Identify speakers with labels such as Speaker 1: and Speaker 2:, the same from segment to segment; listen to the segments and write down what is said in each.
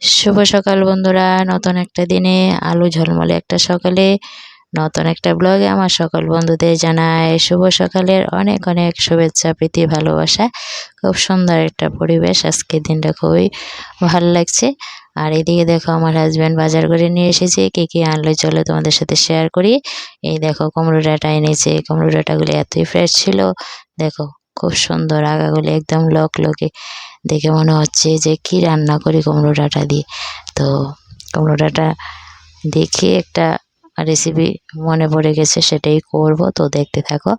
Speaker 1: শুভ সকাল বন্ধুরা, নতুন একটা দিনে আলু ঝলমলে একটা সকালে, নতুন একটা ব্লগে আমার সকল বন্ধুদের জানায় শুভ সকালের অনেক অনেক শুভেচ্ছা, প্রীতি, ভালোবাসা। খুব সুন্দর একটা পরিবেশ আজকের দিনটা খুবই ভালো লাগছে। আর এদিকে দেখো আমার হাজব্যান্ড বাজার করে নিয়ে এসেছে, কী কী আনলো চলো তোমাদের সাথে শেয়ার করি। এই দেখো কুমড়ো ডাঁটা এনেছে কুমড়ো ডাঁটাগুলি এতই ফ্রেশ ছিল, দেখো খুব সুন্দর আগাগুলি একদম লক লকে দেখে মনে হচ্ছে যে কি রান্না করি কুমড়ো ডাঁটা দিয়ে। তো কুমড়ো ডাঁটা দেখে একটা রেসিপি মনে পড়ে গেছে, সেটাই করব। তো দেখতে থাকো।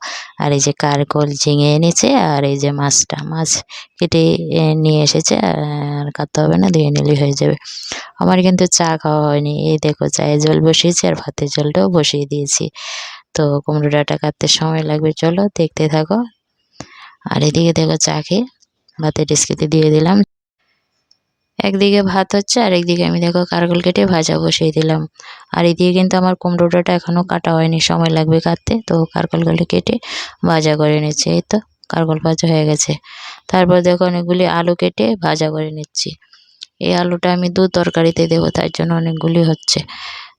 Speaker 1: আর এই যে কারকল ঝিঙে এনেছে, আর এই যে মাছটা, মাছ কেটে নিয়ে এসেছে, আর কাটতে হবে না, ধুয়ে নিলেই হয়ে যাবে। আমার কিন্তু চা খাওয়া হয়নি। এই দেখো, চায়ে জল বসিয়েছি, আর ভাতের জলটাও বসিয়ে দিয়েছি। তো কুমড়ো ডাঁটা কাটতে সময় লাগবে, চলো দেখতে থাকো। আর এদিকে দেখো চা খেয়ে ভাতের ডিস্কিতে দিয়ে দিলাম। একদিকে ভাত হচ্ছে আর একদিকে আমি দেখো কারগল কেটে ভাজা বসিয়ে দিলাম। আর এদিকে কিন্তু আমার কুমড়োটা এখনও কাটা হয়নি, সময় লাগবে কাটতে। তো কারকলগুলো কেটে ভাজা করে নিচ্ছে, এই তো কারকল ভাজা হয়ে গেছে। তারপর দেখো অনেকগুলি আলু কেটে ভাজা করে নিচ্ছি। এই আলুটা আমি দু তরকারিতে দেবো, তার জন্য অনেকগুলি হচ্ছে।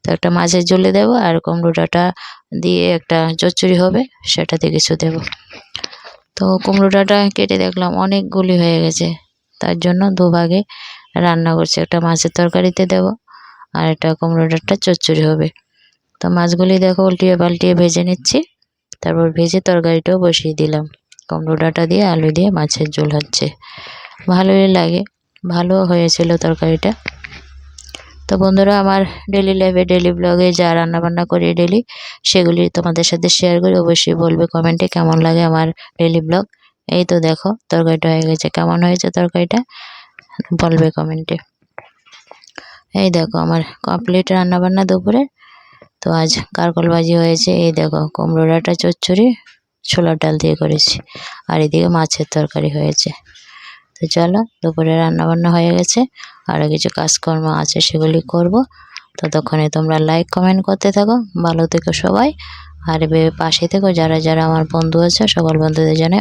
Speaker 1: তো একটা মাছের ঝোলে দেবো আর কুমড়োটা দিয়ে একটা চচ্চড়ি হবে, সেটাতে কিছু দেবো। তো কুমড়োটা কেটে দেখলাম অনেকগুলি হয়ে গেছে। তার জন্য দুভাগে রান্না করছি। একটা মাছের তরকারিতে দেব আর একটা কুমড়ো ডাঁটা চচ্চড়ি হবে। তো মাছগুলি দেখো উল্টিয়ে পাল্টিয়ে ভেজে নিচ্ছি। তারপর ভেজে তরকারিটাও বসিয়ে দিলাম। কুমড়ো ডাঁটা দিয়ে আলু দিয়ে মাছের ঝোল হচ্ছে। ভালোই লাগে। ভালো হয়েছিল তরকারিটা। তো বন্ধুরা, আমার ডেলি লাইফে ডেলি ব্লগে যা রান্নাবান্না করি ডেলি সেগুলি তোমাদের সাথে শেয়ার করি। অবশ্যই বলবে কমেন্টে কেমন লাগে আমার ডেলি ব্লগ এই তো দেখো, তরকারিটা হয়ে গেছে। কেমন হয়েছে তরকারিটা? বলবে কমেন্টে এই দেখো, আমার কমপ্লিট রান্নাবান্না দুপুরে। তো আজ কারকল ভাজি হয়েছে। এই দেখো কুমড়ো ডাঁটা চচ্চড়ি, ছোলার ডাল দিয়ে করেছি। আর এদিকে মাছের তরকারি হয়েছে। তো চলো, দুপুরে রান্নাবান্না হয়ে গেছে। আরও কিছু কাজকর্ম আছে সেগুলি করব। ততক্ষণে তোমরা লাইক কমেন্ট করতে থাকো। ভালো থেকো সবাই। আর পাশে থেকো যারা যারা আমার বন্ধু আছে, সকল বন্ধুদের জানাই